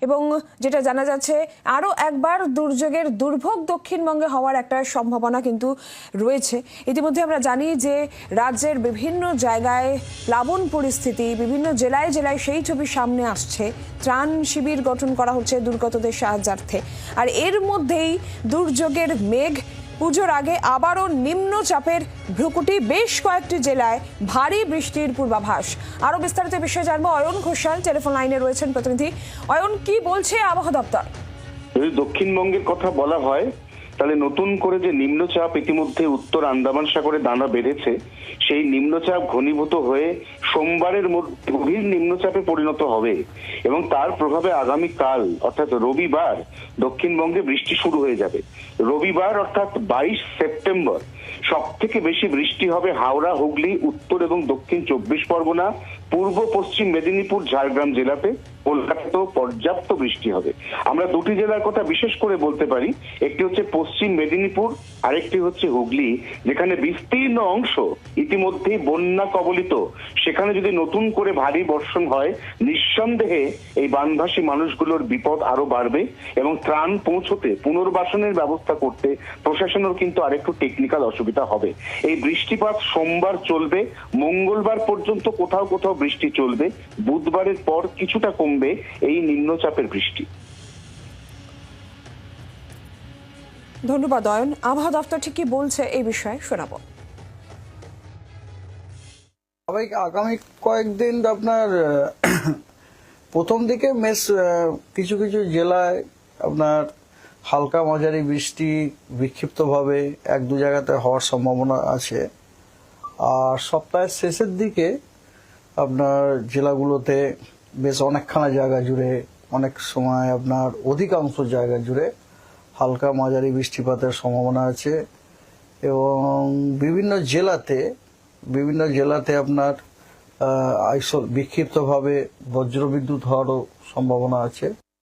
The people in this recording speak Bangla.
এবং যেটা জানা যাচ্ছে আরও একবার দুর্যোগের দুর্ভোগ দক্ষিণবঙ্গে হওয়ার একটা সম্ভাবনা কিন্তু রয়েছে। ইতিমধ্যে আমরা জানি যে, রাজ্যের বিভিন্ন জায়গায় প্লাবন পরিস্থিতি, বিভিন্ন জেলায় জেলায় সেই ছবি সামনে আসছে। ত্রাণ শিবির গঠন করা হচ্ছে দুর্গতদের সাহায্যার্থে। আর এর মধ্যেই দুর্যোগের মেঘ পুজোর আগে আবারও নিম্নচাপের ভ্রুকুটি বেশ কয়েকটি জেলায় ভারী বৃষ্টির পূর্বাভাস। আরও বিস্তারিত বিষয়ে জানব অয়ন ঘোষাল, টেলিফোন লাইনে রয়েছেন প্রতিনিধি। অয়ন, কি বলছে আবহাওয়া দপ্তর? যদি দক্ষিণবঙ্গের কথা বলা হয় তাহলে নতুন করে যে নিম্নচাপ ইতিমধ্যে উত্তর আন্দামান সাগরে দানা বেড়েছে সেই নিম্নচাপ ঘনীভূত হয়ে সোমবারের মধ্যে গভীর নিম্নচাপে পরিণত হবে এবং তার প্রভাবে আগামী কাল অর্থাৎ রবিবার, দক্ষিণবঙ্গে বৃষ্টি শুরু হয়ে যাবে। রবিবার, অর্থাৎ বাইশ সেপ্টেম্বর সব থেকে বেশি বৃষ্টি হবে হাওড়া, হুগলি, উত্তর এবং দক্ষিণ চব্বিশ পরগনা, পূর্ব পশ্চিম মেদিনীপুর, ঝাড়গ্রাম জেলাতে কলকাতাতেও পর্যাপ্ত বৃষ্টি হবে। আমরা দুটি জেলার কথা বিশেষ করে বলতে পারি। একটি হচ্ছে পশ্চিম মেদিনীপুর, আরেকটি হচ্ছে হুগলি, যেখানে বিস্তীর্ণ অংশ ইতিমধ্যেই বন্যা কবলিত। সেখানে যদি নতুন করে ভারী বর্ষণ হয়, নিঃসন্দেহে এই বানভাসী মানুষগুলোর বিপদ আরও বাড়বে এবং ত্রাণ পৌঁছতে, পুনর্বাসনের ব্যবস্থা করতে প্রশাসনের কিন্তু আরেকটু টেকনিক্যাল অসুবিধা হবে। এই বৃষ্টিপাত সোমবার চলবে। মঙ্গলবার পর্যন্ত কোথাও কোথাও বৃষ্টি চলবে। বুধবারের পর কিছুটা কমবে। এই নিম্নচাপের বৃষ্টি। ধন্যবাদ অয়ন। আবহাওয়া দপ্তর ঠিক কি বলছে এই বিষয়ে শোনাবো। সবাই আগামী কয়েকদিন আপনার প্রথম দিকে মেস কিছু কিছু জেলায় আপনার হালকা মাঝারি বৃষ্টি বিক্ষিপ্তভাবে এক দু জায়গাতে হওয়ার সম্ভাবনা আছে। আর সপ্তাহের শেষের দিকে আপনার জেলাগুলোতে বেশ অনেকখানা জায়গা জুড়ে, অনেক সময় আপনার অধিকাংশ জায়গা জুড়ে হালকা মাঝারি বৃষ্টিপাতের সম্ভাবনা আছে এবং বিভিন্ন জেলাতে বিভিন্ন জেলাতে আপনার বিক্ষিপ্তভাবে বজ্রবিদ্যুৎ হওয়ারও সম্ভাবনা আছে।